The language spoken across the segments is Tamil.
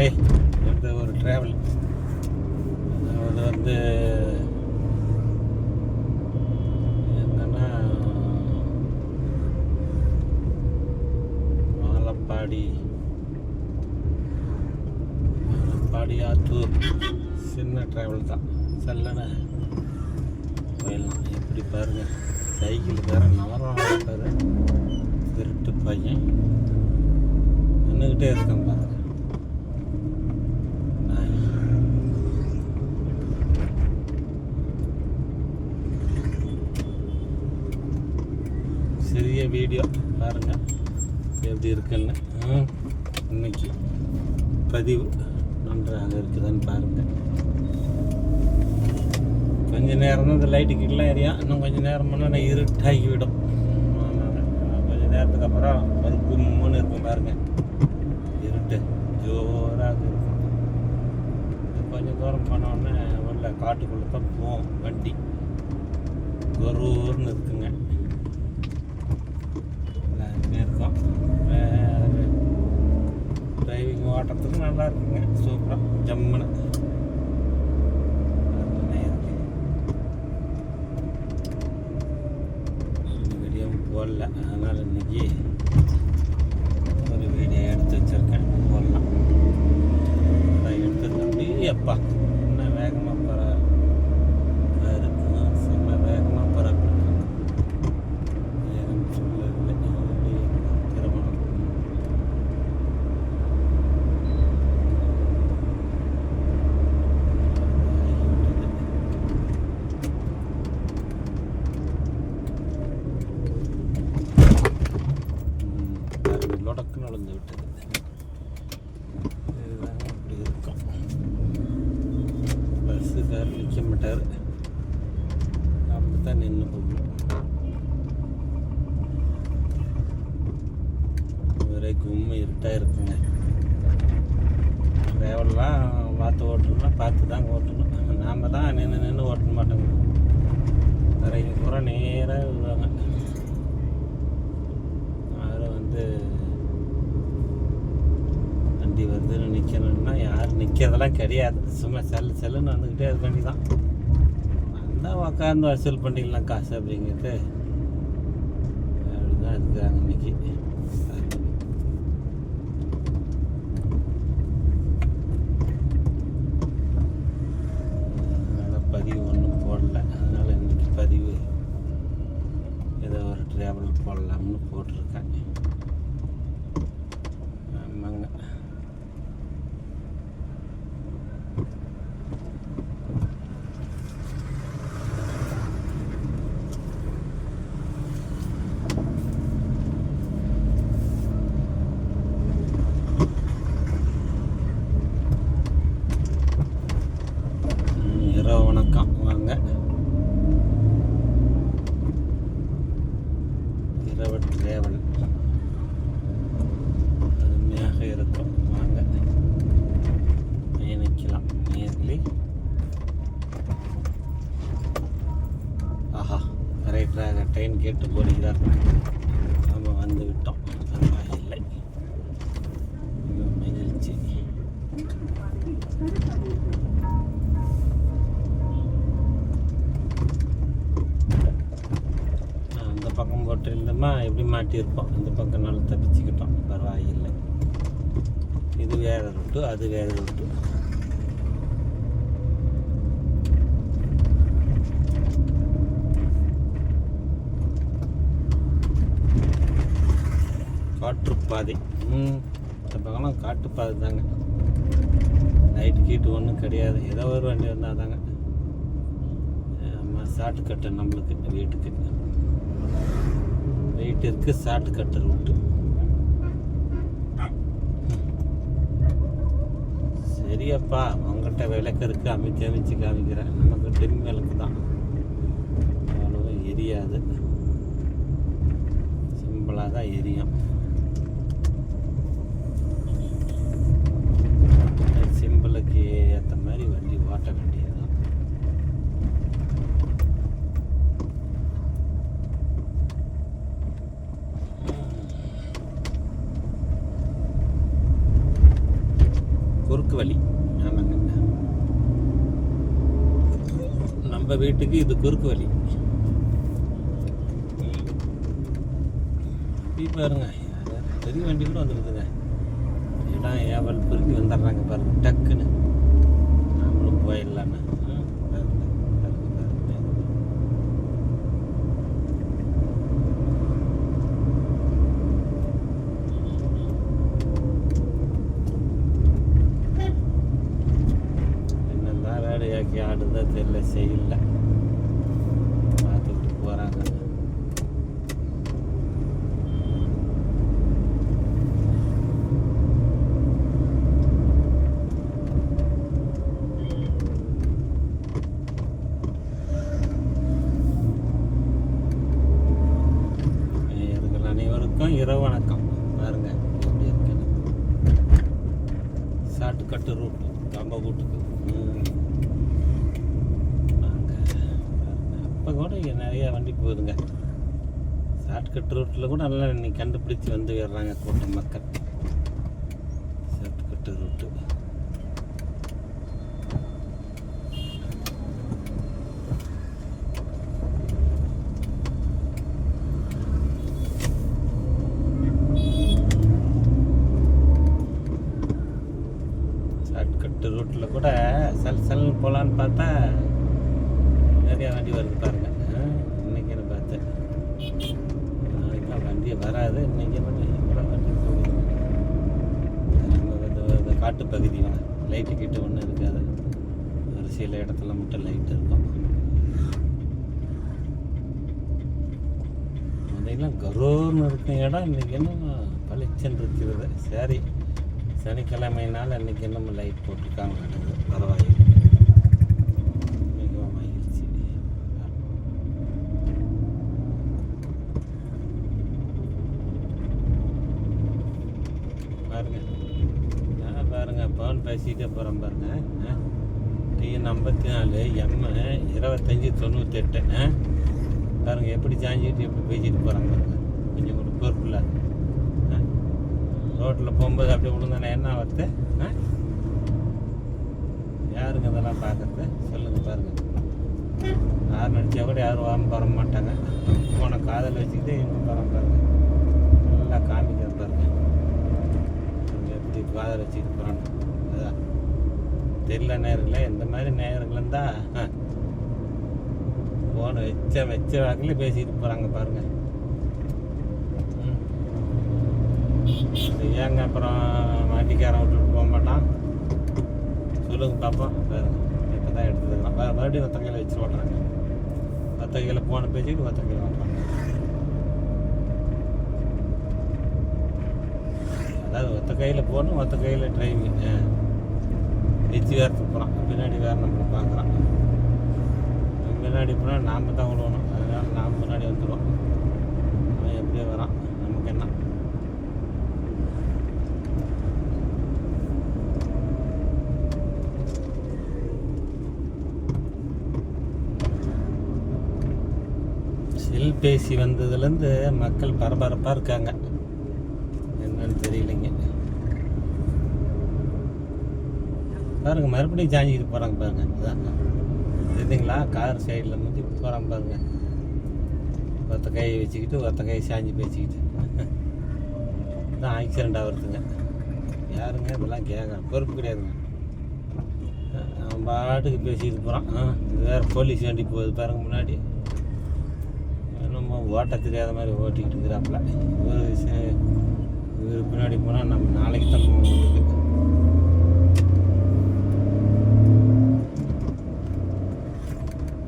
நண்பர்களே இந்த ஒரு ட்ராவல். அதாவது வந்து என்னன்னா மாலப்பாடி மாலப்பாடி ஆத்தூர். சின்ன ட்ராவல் தான். சல்லன போயிடலாம் எப்படி பாருங்க. சைக்கிள் வேற நவரம் பாரு திருட்டு பையன். நின்றுக்கிட்டே இருக்கேன் பாருங்கள் எப்படி இருக்குன்னு? இன்னைக்கு பதிவு நன்றாக இருக்குதான்னு பாருங்க. கொஞ்ச நேரம் தான் இந்த லைட்டு கீழெலாம் ஏரியா இன்னும் கொஞ்சம் நேரம் பண்ணால் நான் இருட்டாகி விடும். கொஞ்சம் நேரத்துக்கு அப்புறம் ஒரு கும்முன்னு இருக்கும் பாருங்க. இருட்டு ஜோராக இருக்கும். கொஞ்சம் தூரம் போனோடனே உள்ள காட்டுக்குள்ளே தான் போவோம் வண்டி. கொரூர்னு இருக்குங்க. எல்லாருமே இருக்கும் டிரைவிங் ஓட்டுறதுக்கு நல்லா இருக்குங்க சூப்பராக ஜம்முன்னு அருமையா இருக்கு. இந்த வீடியோவும் போடல அதனால் இன்னைக்கு ஒரு வீடியோ எடுத்து வச்சிருக்கேன் போடலாம் அதான் எடுத்து தம்பி அப்பா என்ன வேகமாக போகிற செம்ம வேகமாக போகிற வேகம் சொல்லவில்லை அப்படியே திருமணம் லொடக்கு நடந்து விட்டது இதுதாங்க அப்படி இருக்கும் பஸ்ஸுக்கார் நிற்க மாட்டார் அப்படி தான் நின்று போகணும் ஒரே கும்மி இருட்டாக இருக்குங்க. டிரைவர்லாம் பார்த்து ஓட்டணும்னா பார்த்து தான் ஓட்டணும். நாம் தான் நின்று நின்று ஓட்ட மாட்டோங்க. நிறைய பூரா நேராக விடுவாங்க யாரும் வந்து வண்டி வருதுன்னு நிற்கணும்னா யாரும் நிற்கிறதெல்லாம் கிடையாது. சும்மா செல்லு செல்லுன்னு வந்துக்கிட்டே இருக்க வேண்டியதான் உக்காந்து வசூல் பண்ணிக்கலாம் காசு அப்படிங்கிறது. அப்படிதான் இருக்கிறாங்க இன்னைக்கு. அதனால் பதிவு ஒன்றும் போடல. அதனால் இன்றைக்கி பதிவு ஏதோ ஒரு ட்ராவல் போடலாம்னு போட்டிருக்கேன் ஆமாங்க ம், இரவு வணக்கம் வாங்க இரவு டிராவல் அருமையாக இருக்கும் வாங்க பயணிக்கலாம் நேர்லி ஆஹா கரெக்டாக ட்ரெயின் கேட்டு போடுகிறார் நாம் வந்து விட்டோம் பரவாயில்லை மிக மகிழ்ச்சி. அந்த பக்கம் போட்டிருந்தோமா எப்படி மாட்டியிருப்போம்? இந்த பக்கம் நல்லா தப்பிச்சுக்கிட்டோம். பரவாயில்லை. இது வேறு ரூட்டு அது வேறு ரூட்டு காட்டுப்பாதை தாங்க. நைட்டு கீட்டு ஒன்றும் கிடையாது. ஏதோ ஒரு வண்டி வந்தால் தாங்க. ஆமாம் ஷார்ட் கட்டு நம்மளுக்கு வீட்டுக்கு. வீட்டிற்கு சாட்டு கட்டு ரூட்டு சரியப்பா உங்கள்கிட்ட விளக்கு இருக்கு அமைச்சு அமைச்சு காமிக்கிறேன். நமக்கு டிம் விளக்கு தான். அவ்வளோ எரியாது. சிம்பிளாக தான் எரியும். சிம்பிளுக்கு ஏற்ற மாதிரி வண்டி ஓட்ட வேண்டியதுதான். குறுக்கு வழி. ஆமாங்க. நம்ம வீட்டுக்கு இது குறுக்கு வழி. பாருங்க. பெரிய வண்டி கூட வந்துருக்குங்க இடம் ஏவல் பெருக்கி வந்துடுறாங்க பாருங்க. டக்குன்னு. நாமளும் போயிடலான்னு ஆ, பாருங்க, பாருங்க, பாருங்க. என்னதான் வேலையாக்கி ஆடுதோ தெரியல செய்யல பார்த்துக்கிட்டு போகிறாங்க நேயர்கள் அனைவருக்கும் இரவு வணக்கம் பாருங்க எப்படி இருக்குன்னு ஷார்ட்கட்டு ரூட் நம்ம வீட்டுக்கு ம். வாங்க. பாருங்க. அப்போ கூட இங்கே நிறைய வண்டி போகுதுங்க ஷார்ட்கட் ரூட்டில் கூட நல்லா இன்னைக்கு கண்டுபிடிச்சி வந்து வர்றாங்க கூட்டம் மக்கள். ஷார்ட்கட் ரூட்டு ஷார்ட்கட் ரூட்டில் கூட சல் சல் போகலான்னு பார்த்தா நிறைய வண்டி வருது பாருங்க ஆ, இன்னைக்கு என்ன பார்த்தேன் நாளைக்கெல்லாம் வண்டியே வராது இன்னைக்கு என்ன இவ்வளோ வண்டி போகுது நம்ம இந்த இந்த காட்டு பகுதி லைட்டு கிட்ட ஒன்றும் இருக்காது ஒரு சில இடத்துல மட்டும் லைட் இருக்கும். அதெல்லாம் கரோர்னு இருக்கும் இடம் இன்னைக்கு என்ன பளிச்சென்று இருக்கிறது? சரி சனிக்கிழமைனால இன்னைக்கு என்னமோ லைட் போட்டுருக்காங்க பரவாயில்லை. மிகவும் பாருங்க. ஆ, பாருங்க பவுன் பேசிட்டே போகிறோம் பாருங்க. டிஎன் ஐம்பத்தி நாலு எம் இருபத்தஞ்சி தொண்ணூத்தெட்டு. பாருங்க எப்படி சாஞ்சிக்கிட்டு எப்படி பேசிட்டு போகிறாங்க பாருங்க. கொஞ்சம் கூட பொறுப்பில்ல ரோட்டில் போகும்போது அப்படியே விழுந்தானே என்ன ஆகுது ஆ? யாருங்க இதெல்லாம் பார்க்கறது? சொல்லுங்கள் பாருங்கள் யார் நடிச்சா கூட யாரும் வாரம் வர மாட்டாங்க. போன காதல் வச்சுக்கிட்டு எங்கே வர பாருங்க. நல்லா காமிக்கிறது பாருங்க. எப்படி காதல் வச்சுக்கிட்டு போகிறாங்க தெரியல நேரில் இந்த மாதிரி நேரங்கள் இருந்தால் ஃபோனை வச்ச வச்ச வாக்கில் பேசிட்டு போகிறாங்க பாருங்கள் ஏங்க அப்புறம் மாட்டிக்காரன் விட்டுட்டு போக மாட்டான்? சொல்லுங்க பாப்போம் பாருங்க இப்போ தான் எடுத்துக்கலாம். வேறு மறுபடியும் ஒத்த கையில் வச்சு ஓட்டுறாங்க. ஒத்த கையில் ஃபோனை பேசிக்கிட்டு ஒத்த கையில் ஓட்டுறாங்க. அதாவது ஒத்த கையில் போகணும் ஒத்த கையில் டிரைவிங் எச்சி வேறு துப்புறான் பின்னாடி வேறு நம்மளை பார்க்குறான் முன்னாடி போனால் நாம் தான் விழுவணும் அதனால நாம் முன்னாடி வந்துடுவோம். அவன் எப்படியே வரான். நமக்கு என்ன? செல்பேசி வந்ததுலேருந்து மக்கள் பரபரப்பாக இருக்காங்க என்னன்னு தெரியலைங்க பாருங்க மறுபடியும் சாஞ்சிட்டு போகிறாங்க பாருங்க. அதான் கார் சைடில் முந்தி போகிறாங்க பாருங்க. ஒத்த கையை வச்சுக்கிட்டு ஒத்த கையை சாஞ்சி பேசிக்கிட்டு. தான் ஆக்சிடெண்ட் ஆகிறதுங்க. யாருங்க? இதெல்லாம் கேட்குறேன் பொறுப்பு கிடையாதுங்க. அவன் பாட்டுக்கு பேசிட்டு போகிறான் இது வேறு போலீஸ் வண்டி போகுது பாருங்க முன்னாடி. என்னமோ ஓட்ட தெரியாத மாதிரி ஓட்டிக்கிட்டு இருக்கிறாப்புல. ஒரு விஷயம் இவர் பின்னாடி போனால் நம்ம நாளைக்கு தான் போவோம் வீட்டுக்கு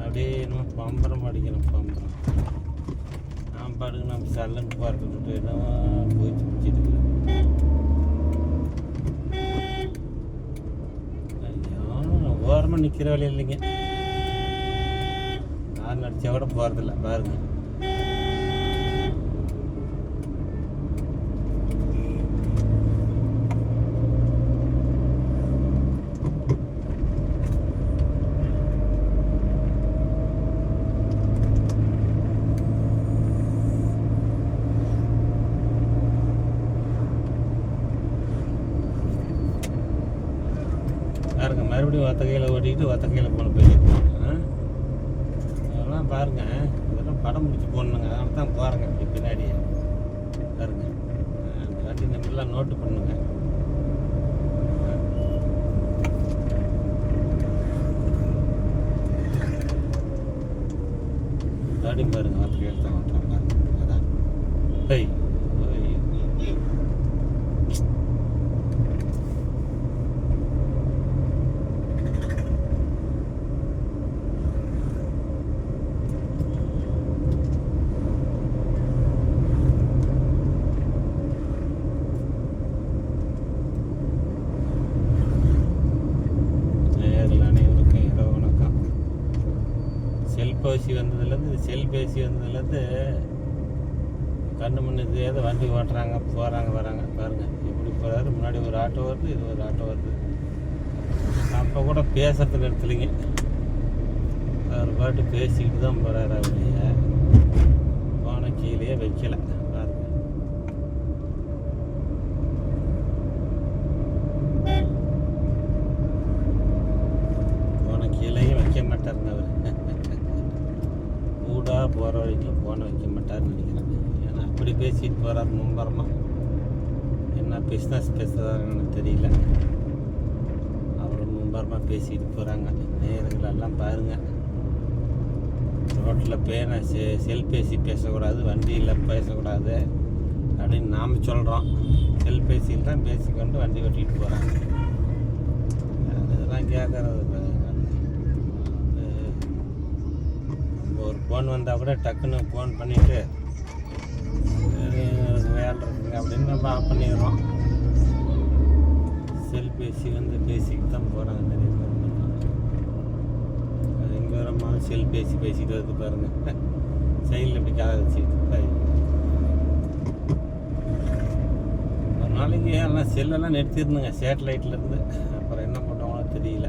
அப்படியே என்னமோ பம்பரம் அடிக்கணும் பம்பரம் நான் பாட்டுக்கு நம்ம சல்லுன்னு பார்க்க விட்டு போயிடுச்சு போயிட்டு பிடிச்சிட்டு ஓரமாக நிற்கிற வேலையில் இல்லைங்க நான் நடிச்சா கூட போகிறதில்ல பாருங்கள் மறுபடியும் ஒத்த கையில் ஓட்டிக்கிட்டு ஒத்த கையில் போன போயிருக்கோம் அதெல்லாம் பாருங்க. இதெல்லாம் படம் பிடிச்சி போடணுங்க. அதனால தான் போகிறேங்க இப்படி பின்னாடி பாருங்க. அந்த வண்டி நம்பர்லாம் நோட்டு பண்ணுங்க. காடி பாருங்க ஒத்த கையில் தான் ஓட்டுறேன் பாருங்க அதான் ஹை நேரில் அனைவருக்கும் இரவு வணக்கம் வந்ததுலேருந்து செல்பேசி வந்ததுலேருந்து கண்ணு முன்னு ஏதோ வண்டி ஓட்டுறாங்க போகிறாங்க வராங்க. பாருங்கள் இப்படி போகிறாரு முன்னாடி ஒரு ஆட்டோ வருது இது ஒரு ஆட்டோ வருது. அப்போ கூட பேசுறதுக்கு இடத்துலிங்க அவர் பாட்டு பேசிக்கிட்டு தான் போகிறாரு அவரைய போன கீழே வைக்கலை பாருங்க போன கீழேயும் வைக்க மாட்டாருங்க அவர் சூடாக போகிற வரைக்கும் ஃபோனை வைக்க மாட்டார்னு நினைக்கிறேன். ஏன்னா அப்படி பேசிட்டு போகிறார் மும்பரமாக என்ன பிஸ்னஸ் பேசுகிறாருன்னு தெரியல. அவரும் மும்பரமாக பேசிட்டு போகிறாங்க நேரங்களெல்லாம் பாருங்கள் ரோட்டில் பேனை செ செல்பேசி பேசக்கூடாது வண்டியில் பேசக்கூடாது அப்படின்னு நாம் சொல்கிறோம் செல்பேசியில் தான் பேசிக்கொண்டு வண்டி ஓட்டிகிட்டு போகிறாங்க இதெல்லாம் கேட்குறது நம்ம ஒரு ஃபோன் வந்தால் கூட டக்குன்னு ஃபோன் பண்ணிவிட்டு வேலை அப்படின்னு நம்ம ஆஃப் பண்ணிடுறோம். செல்பேசி வந்து பேசிக்கிட்டு தான் போகிறாங்க நிறைய பேர் அது எங்கே வரமா செல்பேசி பேசிட்டு வருது பாருங்கள் சைடில் இப்படி காத வச்சுட்டு ஒரு நாளைக்கு எல்லாம் செல்லெல்லாம் நிறுத்திருந்துங்க சேட்டலைட்லேருந்து அப்புறம் என்ன பண்ணுவாங்களோ தெரியல.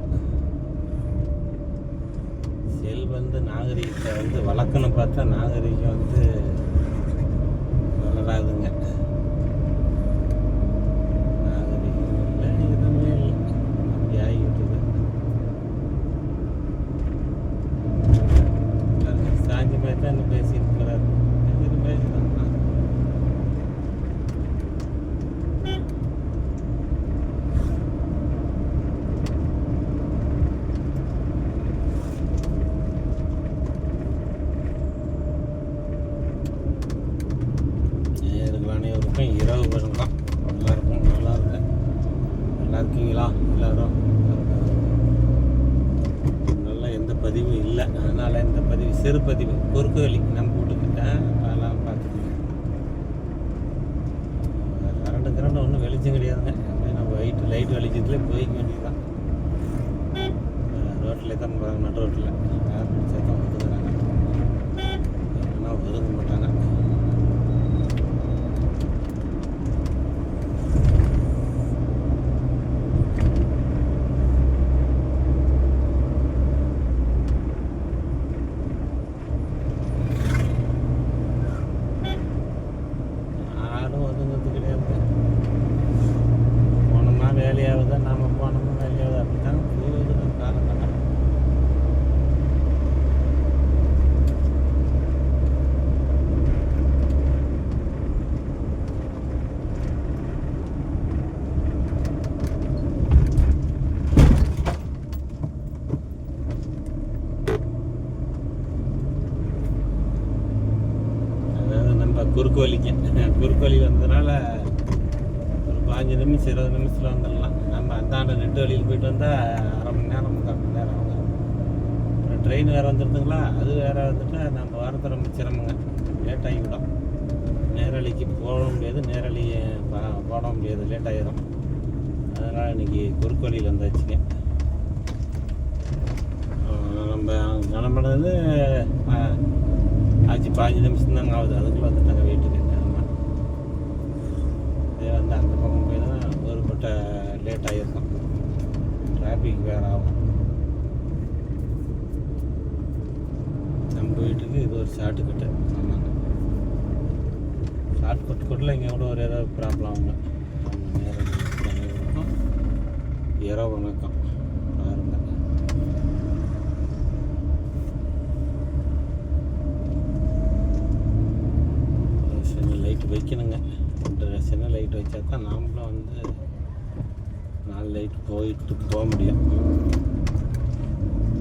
வந்து நாகரிகத்தை வந்து வளர்க்கணும் பார்த்தா நாகரிகம் வந்து வளராதுங்க நாகரிகம் இல்லை எதுவுமே இல்லை அப்படி ஆகிவிட்டது சாந்தி மாதிரி தான் இன்னும் பேசிட்டு போகிறாரு இது பேசிதான் நேருக்கு அனைவருக்கும் இரவு வணக்கம் எல்லாருக்கும் நல்லா இருக்கேன் நல்லா இருக்கீங்களா எல்லாரும் நல்லா எந்த பதிவும் இல்லை அதனால் இந்த பதிவு சிறு பதிவு குறுக்கு வழி நம்ம வீட்டுக்கிட்ட அதெல்லாம் பார்த்துக்கோங்க கரண்ட் கரண்ட் ஒன்றும் வெளிச்சம் கிடையாதுங்க அப்படியே நம்ம லைட்டு லைட் வெளிச்சத்துலேயே போய்க்க வேண்டியதுதான் ரோட்டில் தான் போகிறாங்க நடு ரோட்டில் யார் பிடிச்சா தான் ஒதுக்குறாங்க இல்லைன்னா ஒதுக்க மாட்டாங்க யாரும் ஒதுங்கிறது கிடையாது போனோமா வேலையாகுதா நாம போனோமா வேலையாகுது அப்படித்தான் போகுது காலகட்டம் அதாவது நம்ம குறுக்கு வலிங்க குறுக்கு வழி வந்ததுனால ஒரு பாஞ்சு நிமிஷம் இருபது நிமிஷத்தில் வந்துடலாம். நம்ம அந்தாண்ட நெட்டு வழியில் போயிட்டு வந்தால் அரை மணி நேரம் முக்கால் மணி நேரம் ஆகும். அப்புறம் ட்ரெயின் வேறு வந்துடுதுங்களா அது வேறு வந்துட்டா நம்ம வரது ரொம்ப சிரமங்க. லேட் ஆகிவிடும். நேரலைக்கு போக முடியாது நேரலி போட முடியாது. லேட் ஆகிடும் அதனால் இன்னைக்கு குறுக்கு வழியில் வந்தாச்சுங்க நம்ம கிளம்புனது ஆச்சு பாஞ்சு நிமிஷம் தாங்க ஆகுது. அதுக்குள்ளே வந்துட்டாங்க வீட்டுக்கு. வந்து அந்த பக்கம் போயினா ஒருபட்ட லேட் ஆகிருக்கும் டிராஃபிக் வேறு ஆகும். நம்ம வீட்டுக்கு இது ஒரு ஷார்ட்டு கட்டு ஆமாங்க. ஷார்ட் கட் கட்டில் இங்கே கூட ஒரு ஏதாவது ப்ராப்ளம் ஆகுங்க. இரவு வணக்கம். பாருங்க. வைக்கணுங்க. சின்ன லைட் வச்சா தான் நாமளும் வந்து நாலு லைட் போயிட்டு போக முடியும்.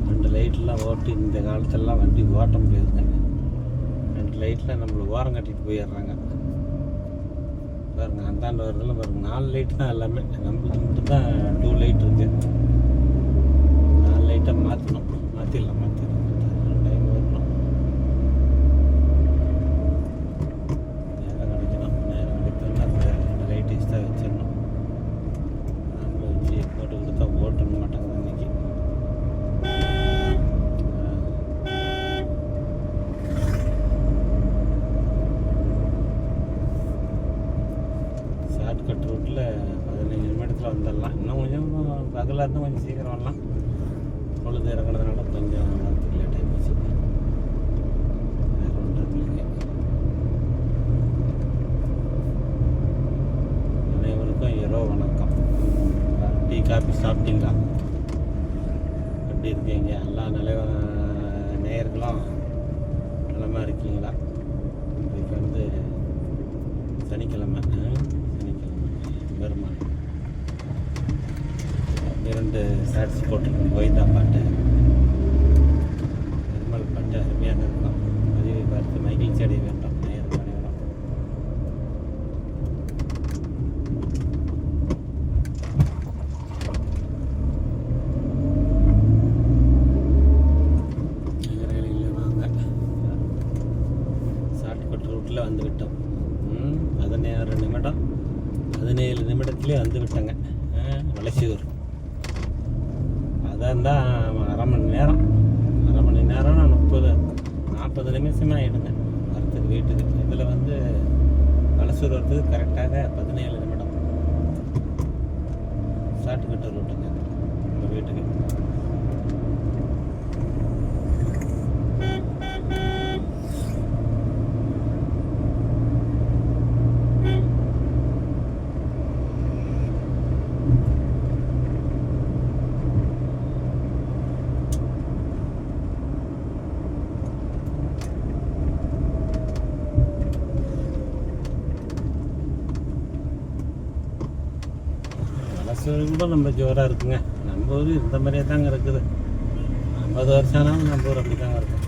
ரெண்டு லைட்லாம் ஓட்டி இந்த காலத்துலலாம் வண்டி ஓட்ட முடியாதுங்க ரெண்டு லைட்டில் நம்மளை ஓரம் கட்டிட்டு போயிடுறாங்க. பாருங்க அந்தாண்ட வரதுல பாருங்க நாலு லைட் தான் எல்லாமே. நம்மளுக்கு மட்டும் தான் டூ லைட் இருக்குது நாலு லைட்டை மாற்றணும் மாற்றிடலாம் மாற்றிடலாம் டைம் வரணும் நேரம் கிடைக்கணும் நேரம் கிடைத்தோம்னா அந்த ரெண்டு லைட் எக்ஸ்ட்ரா வச்சிடணும் நம்ம வச்சு போட்டு கொடுத்தா ஓட்டணும் மாட்டாங்க இன்னைக்கு ஷார்ட்கட் ரூட்டில் பதினஞ்சு நிமிடத்தில் வந்துடலாம் இன்னும் கொஞ்சம் பகலாக இருந்தால் கொஞ்சம் சீக்கிரம் வரலாம் பொழுது இறங்குனதுனால கொஞ்சம் வரதுக்கு லேட் ஆகி போச்சு வேறு ஒன்றும் இல்லைங்க அனைவருக்கும் இரவு வணக்கம் டீ காபி சாப்பிட்டீங்களா எப்படி இருக்கீங்க எல்லா நிலை நேயர்களும் நலமா இருக்கீங்களா? இன்றைக்கு வந்து சனிக்கிழமை. சனிக்கிழமை. பெருமாள். இரண்டு ஷார்ட்ஸ் போட்டிருக்கோம் கோவிந்தா பாட்டு பெருமாள் பாட்டு அருமையாக இருக்கும் பதிவை பார்த்து மகிழ்ச்சி அடைய வேண்டும் நேயர்கள் அனைவரும் நகர்களில் வாங்க ஷார்ட்கட் ரூட்டில் வந்து விட்டோம் ம், பதினேழு நிமிடம் பதினேழு நிமிடத்துலேயே வந்து விட்டோங்க ஆ, வளசியூர் அதான் தான் அரை மணி நேரம். அரை மணி நேரம்னா முப்பது நாற்பது நிமிஷமாக ஆகிடுங்க வரத்துக்கு வீட்டுக்கு. இதில் வந்து வளசூர் வரத்துக்கு கரெக்டாக பதினேழு நிமிடம். சாட்டுக்கிட்ட ரூட்டுங்க நம்ம வீட்டுக்கு. ரொம்ப ஜோராக இருக்குங்க. நம்ம ஊர் இந்த மாதிரியே தாங்க இருக்குது. ஐம்பது வருஷம் ஆனாலும் நம்ம ஊர் அப்படி தாங்க இருக்கும்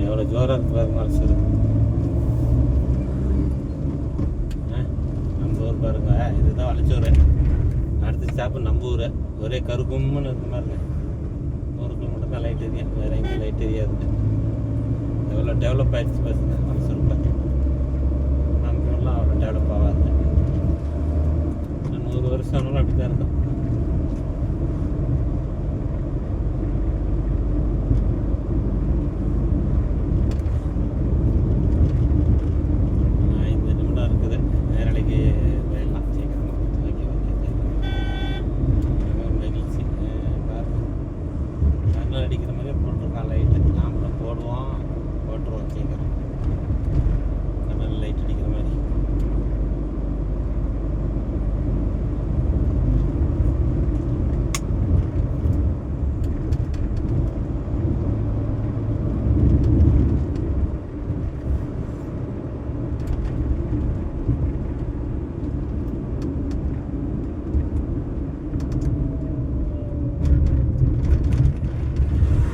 எவ்வளோ ஜோராக இருக்கு பாருங்க வளசூர் ஆ, நம்ம ஊர் பாருங்க இதுதான் வளச்சூர் அடுத்த ஸ்டாப்பு நம்ம ஊர் ஒரே கருக்கும்னு இருக்கு பாருங்க ஊருக்குள்ள மட்டும் தான் லைட் எரியும் வேற எங்கேயும் லைட் எரியாதுங்க எவ்வளோ டெவலப் ஆயிடுச்சு பாருங்க மனசுக்குள்ள நம்ம எல்லாம் அவ்வளோ டெவலப் ஆகாதுங்க இன்னும் நூறு வருஷம் ஆனாலும் அப்படி தான் இருக்கும் இன்னும் ஐந்து நிமிடம் இருக்குது நேரலைக்கு போயிடலாம் சீக்கிரமா ஓகே ஓகே தேங்க்யூ மகிழ்ச்சி அஹ் பாருங்க கண்ணில் அடிக்கிற மாதிரியே போட்டிருக்கான் லைட்டு நாமளும் போடுவோம் போட்டுருவோம் சீக்கிரம் கண்ணில் லைட் அடிக்கிற மாதிரி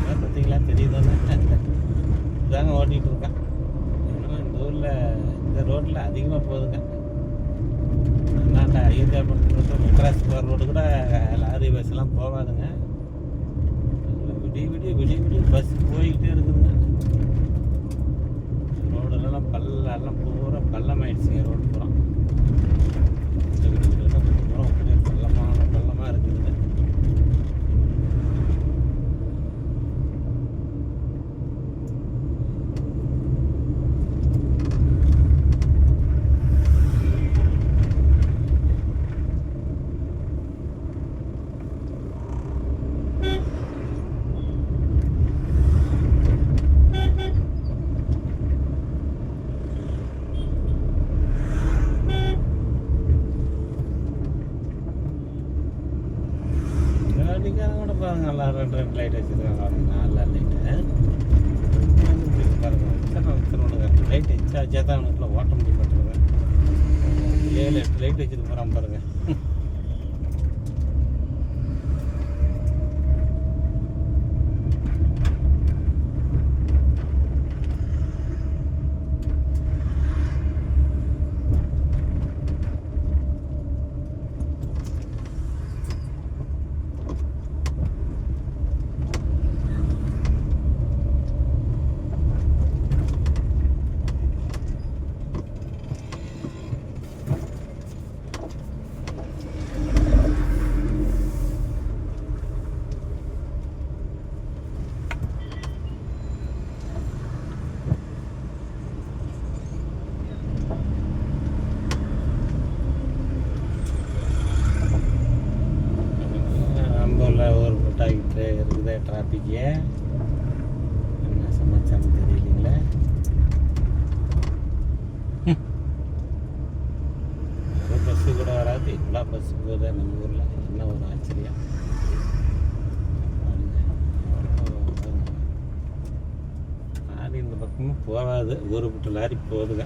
அதான் பார்த்தீங்களா தெரியுதானே இதாங்க ஓட்டிகிட்டு இருக்கேன் இன்னும் இந்த ஊரில் இந்த ரோட்டில் அதிகமாக போகுதுங்க அந்தாண்ட ஐயத்தாப்பட்டு மெட்ராஸ் போகிற ரோடு கூட லாரி எல்லாம் போகாதுங்க. பாருங்க. போகாது ஒரு லாரி போகுதுங்க